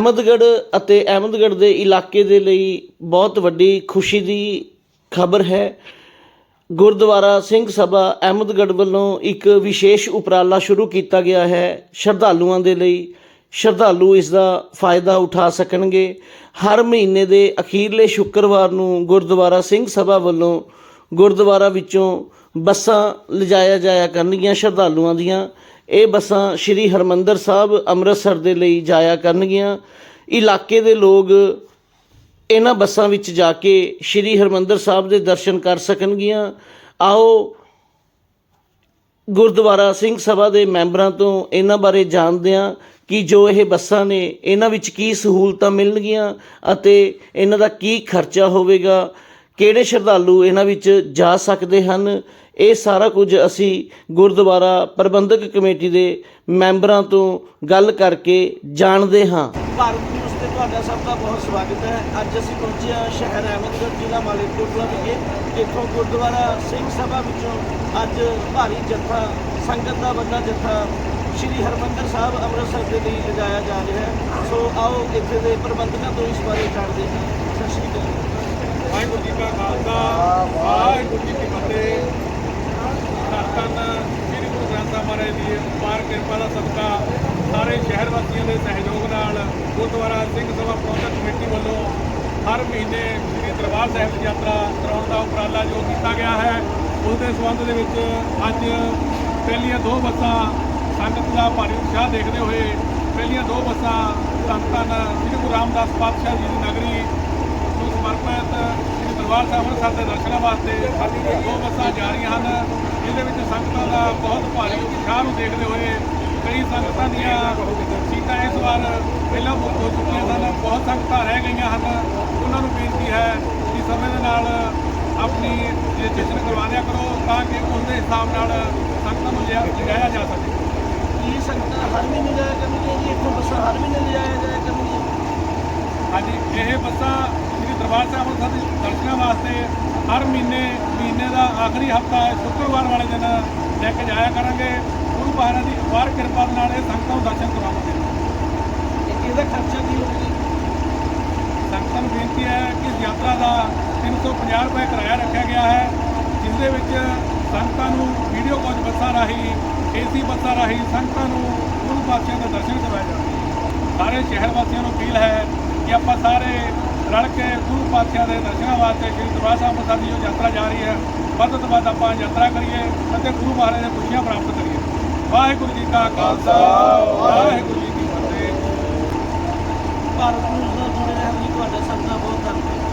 ਅਹਿਮਦਗੜ੍ਹ ਅਤੇ ਅਹਿਮਦਗੜ੍ਹ ਦੇ ਇਲਾਕੇ ਦੇ ਲਈ ਬਹੁਤ ਵੱਡੀ ਖੁਸ਼ੀ ਦੀ ਖਬਰ ਹੈ। ਗੁਰਦੁਆਰਾ ਸਿੰਘ ਸਭਾ ਅਹਿਮਦਗੜ੍ਹ ਵੱਲੋਂ ਇੱਕ ਵਿਸ਼ੇਸ਼ ਉਪਰਾਲਾ ਸ਼ੁਰੂ ਕੀਤਾ ਗਿਆ ਹੈ। ਸ਼ਰਧਾਲੂਆਂ ਦੇ ਲਈ ਸ਼ਰਧਾਲੂ ਇਸ ਦਾ ਫਾਇਦਾ ਉਠਾ ਸਕਣਗੇ। ਹਰ ਮਹੀਨੇ ਦੇ ਅਖੀਰਲੇ ਸ਼ੁੱਕਰਵਾਰ ਨੂੰ ਗੁਰਦੁਆਰਾ ਸਿੰਘ ਸਭਾ ਵੱਲੋਂ ਗੁਰਦੁਆਰਾ ਵਿੱਚੋਂ ਬੱਸਾਂ ਲਿਜਾਇਆ ਜਾਇਆ ਕਰਨਗੀਆਂ ਸ਼ਰਧਾਲੂਆਂ ਦੀਆਂ। ਇਹ ਬੱਸਾਂ ਸ੍ਰੀ ਹਰਮੰਦਰ ਸਾਹਿਬ ਅੰਮ੍ਰਿਤਸਰ ਦੇ ਲਈ ਜਾਇਆ ਕਰਨਗੀਆਂ। ਇਲਾਕੇ ਦੇ ਲੋਕ ਇਹਨਾਂ ਬੱਸਾਂ ਵਿੱਚ ਜਾ ਕੇ ਸ੍ਰੀ ਹਰਮੰਦਰ ਸਾਹਿਬ ਦੇ ਦਰਸ਼ਨ ਕਰ ਸਕਣਗੀਆਂ। ਆਓ, ਗੁਰਦੁਆਰਾ ਸਿੰਘ ਸਭਾ ਦੇ ਮੈਂਬਰਾਂ ਤੋਂ ਇਹਨਾਂ ਬਾਰੇ ਜਾਣਦੇ ਹਾਂ ਕਿ ਜੋ ਇਹ ਬੱਸਾਂ ਨੇ, ਇਹਨਾਂ ਵਿੱਚ ਕੀ ਸਹੂਲਤਾਂ ਮਿਲਣਗੀਆਂ ਅਤੇ ਇਹਨਾਂ ਦਾ ਕੀ ਖਰਚਾ ਹੋਵੇਗਾ। ਕਿਹੜੇ ਸ਼ਰਧਾਲੂ ਇਹਨਾਂ ਵਿੱਚ ਜਾ ਸਕਦੇ ਹਨ? ਇਹ ਸਾਰਾ ਕੁਝ ਅਸੀਂ ਗੁਰਦੁਆਰਾ ਪ੍ਰਬੰਧਕ ਕਮੇਟੀ ਦੇ ਮੈਂਬਰਾਂ ਤੋਂ ਗੱਲ ਕਰਕੇ ਜਾਣਦੇ ਹਾਂ। ਭਾਰਤ ਨਿਊਜ਼ ਤੇ ਤੁਹਾਡਾ ਸਭ ਦਾ ਬਹੁਤ ਸਵਾਗਤ ਹੈ। ਅੱਜ ਅਸੀਂ ਪਹੁੰਚੇ ਹਾਂ ਸ਼ਹਿਰ ਅਹਿਮਦਗੜ੍ਹ ਜ਼ਿਲ੍ਹਾ ਮਾਲੇਕੋਟਲਾ ਵਿਖੇ ਇੱਥੋਂ ਗੁਰਦੁਆਰਾ ਸਿੰਘ ਸਭਾ ਵਿੱਚੋਂ ਅੱਜ ਭਾਰੀ ਜੱਥਾ, ਸੰਗਤ ਦਾ ਵੱਡਾ ਜੱਥਾ ਸ਼੍ਰੀ ਹਰਮੰਦਰ ਸਾਹਿਬ ਅੰਮ੍ਰਿਤਸਰ ਦੇ ਲਈ ਲਿਜਾਇਆ ਜਾ ਰਿਹਾ ਹੈ। ਸੋ ਆਓ ਇੱਥੇ ਦੇ ਪ੍ਰਬੰਧਕਾਂ ਤੋਂ ਇਸ ਬਾਰੇ ਜਾਣਦੇ ਹਾਂ। ਸਤਿ ਸ਼੍ਰੀ ਅਕਾਲ। ਵਾਹਿਗੁਰੂ ਜੀ ਕਾ ਖਾਲਸਾ, ਵਾਹਿਗੁਰੂ ਜੀ ਕੀ ਫਤਿਹ। ਧੰਨ ਸ੍ਰੀ ਗੁਰੂ ਗ੍ਰੰਥ ਸਾਹਿਬ ਮਹਾਰਾਜ ਦੀ ਅਪਾਰ ਕਿਰਪਾ ਦਾ ਸਦਕਾ ਸਾਰੇ ਸ਼ਹਿਰ ਵਾਸੀਆਂ ਦੇ ਸਹਿਯੋਗ ਨਾਲ ਗੁਰਦੁਆਰਾ ਸਿੰਘ ਸਭਾ ਪ੍ਰਬੰਧਕ ਕਮੇਟੀ ਵੱਲੋਂ ਹਰ ਮਹੀਨੇ ਸ੍ਰੀ ਦਰਬਾਰ ਸਾਹਿਬ ਦੀ ਯਾਤਰਾ ਕਰਾਉਣ ਦਾ ਉਪਰਾਲਾ ਜੋ ਕੀਤਾ ਗਿਆ ਹੈ ਉਸ ਦੇ ਸੰਬੰਧ ਦੇ ਵਿੱਚ ਅੱਜ ਪਹਿਲੀਆਂ ਦੋ ਬੱਸਾਂ ਸੰਗਤ ਦਾ ਭਾਰੀ ਉਤਸ਼ਾਹ ਦੇਖਦੇ ਹੋਏ ਪਹਿਲੀਆਂ ਦੋ ਬੱਸਾਂ ਧੰਨ ਧੰਨ ਸ੍ਰੀ ਗੁਰੂ ਰਾਮਦਾਸ ਪਾਤਸ਼ਾਹ ਜੀ ਦੀ ਨਗਰੀ ਨੂੰ ਸਮਰਪਿਤ ਸ੍ਰੀ ਦਰਬਾਰ ਸਾਹਿਬ ਅੰਮ੍ਰਿਤਸਰ ਦੇ ਦਰਸ਼ਨਾਂ ਵਾਸਤੇ ਸਾਡੀ ਦੋ ਬੱਸਾਂ ਜਾ ਰਹੀਆਂ ਹਨ ਜਿਹਦੇ ਵਿੱਚ ਸੰਗਤਾਂ ਦਾ ਬਹੁਤ ਭਾਰੀ ਉਤਸ਼ਾਹ ਨੂੰ ਦੇਖਦੇ ਹੋਏ ਕਈ ਸੰਗਤਾਂ ਦੀਆਂ ਸੀਟਾਂ ਇਸ ਵਾਰ ਪਹਿਲਾਂ ਬੁੱਕ ਹੋ ਚੁੱਕੀਆਂ ਸਨ ਬਹੁਤ ਸੰਗਤਾਂ ਰਹਿ ਗਈਆਂ ਹਨ। ਉਹਨਾਂ ਨੂੰ ਬੇਨਤੀ ਹੈ ਕਿ ਸਮੇਂ ਦੇ ਨਾਲ ਆਪਣੀ ਰਜਿਸਟ੍ਰੇਸ਼ਨ ਕਰਵਾ ਦਿਆ ਕਰੋ ਤਾਂ ਕਿ ਉਸ ਦੇ ਹਿਸਾਬ ਨਾਲ ਸੰਗਤਾਂ ਨੂੰ ਲਿਆ- ਲਿਜਾਇਆ ਜਾ ਸਕੇ। ਇਹ ਸੰਗਤਾਂ ਹਰ ਮਹੀਨੇ ਜਾਇਆ ਕਰਨਗੀਆਂ ਜੀ? ਇੱਥੋਂ ਬੱਸਾਂ ਹਰ ਮਹੀਨੇ ਲਿਜਾਇਆ ਜਾਇਆ ਕਰਨਗੀਆਂ? ਹਾਂਜੀ ਇਹ ਬੱਸਾਂ ਦਰਬਾਰ ਸਾਹਿਬ ਅੰਮ੍ਰਿਤਸਰ ਦੇ ਦਰਸ਼ਨਾਂ ਵਾਸਤੇ ਹਰ ਮਹੀਨੇ ਮਹੀਨੇ ਦਾ ਆਖਰੀ ਹਫਤਾ ਸ਼ੁੱਕਰਵਾਰ ਵਾਲੇ ਦਿਨ ਲੈ ਕੇ ਜਾਇਆ ਕਰਾਂਗੇ। ਗੁਰੂ ਮਹਾਰਾਜ ਦੀ ਅਪਾਰ ਕਿਰਪਾ ਦੇ ਨਾਲ ਇਹ ਸੰਗਤਾਂ ਨੂੰ ਦਰਸ਼ਨ ਕਰਵਾਵਾਂਗੇ ਇਹਦਾ ਖਰਚਾ ਕੀ ਹੋਵੇਗਾ ਸੰਗਤਾਂ ਨੂੰ ਬੇਨਤੀ ਹੈ ਕਿ ਯਾਤਰਾ ਦਾ 350 ਰੁਪਏ ਕਿਰਾਇਆ ਰੱਖਿਆ ਗਿਆ ਹੈ, ਜਿਸ ਦੇ ਵਿੱਚ ਸੰਗਤਾਂ ਨੂੰ ਵੀਡੀਓ ਕਾਲ ਬੱਸਾਂ ਰਾਹੀਂ, ਏਸੀ ਬੱਸਾਂ ਰਾਹੀਂ ਸੰਗਤਾਂ ਨੂੰ ਗੁਰੂ ਪਾਤਸ਼ਾਹ ਦੇ ਦਰਸ਼ਨ ਕਰਵਾਏ ਜਾਣਗੇ। ਸਾਰੇ ਸ਼ਹਿਰ ਵਾਸੀਆਂ ਨੂੰ ਅਪੀਲ ਹੈ ਕਿ ਆਪਾਂ ਸਾਰੇ ਰਲ ਕੇ ਗੁਰੂ ਪਾਤਸ਼ਾਹ ਦੇ ਦਰਸ਼ਨਾਂ ਵਾਸਤੇ ਸ਼੍ਰੀ ਦਰਬਾਰ ਸਾਹਿਬ ਮੱਥਾ ਦੀ ਜੋ ਯਾਤਰਾ ਜਾ ਰਹੀ ਹੈ, ਵੱਧ ਤੋਂ ਵੱਧ ਆਪਾਂ ਯਾਤਰਾ ਕਰੀਏ ਅਤੇ ਗੁਰੂ ਮਹਾਰਾਜ ਦੇ ਖੁਸ਼ੀਆਂ ਪ੍ਰਾਪਤ ਕਰੀਏ। ਵਾਹਿਗੁਰੂ ਜੀ ਕਾ ਖਾਲਸਾ, ਵਾਹਿਗੁਰੂ ਜੀ ਕੀ ਫਤਿਹ। ਭਾਰਤ ਨੂੰ ਜੁੜੇ ਰਹਿਣ ਲਈ ਤੁਹਾਡਾ ਸਭ ਦਾ ਬਹੁਤ ਧੰਨਵਾਦ।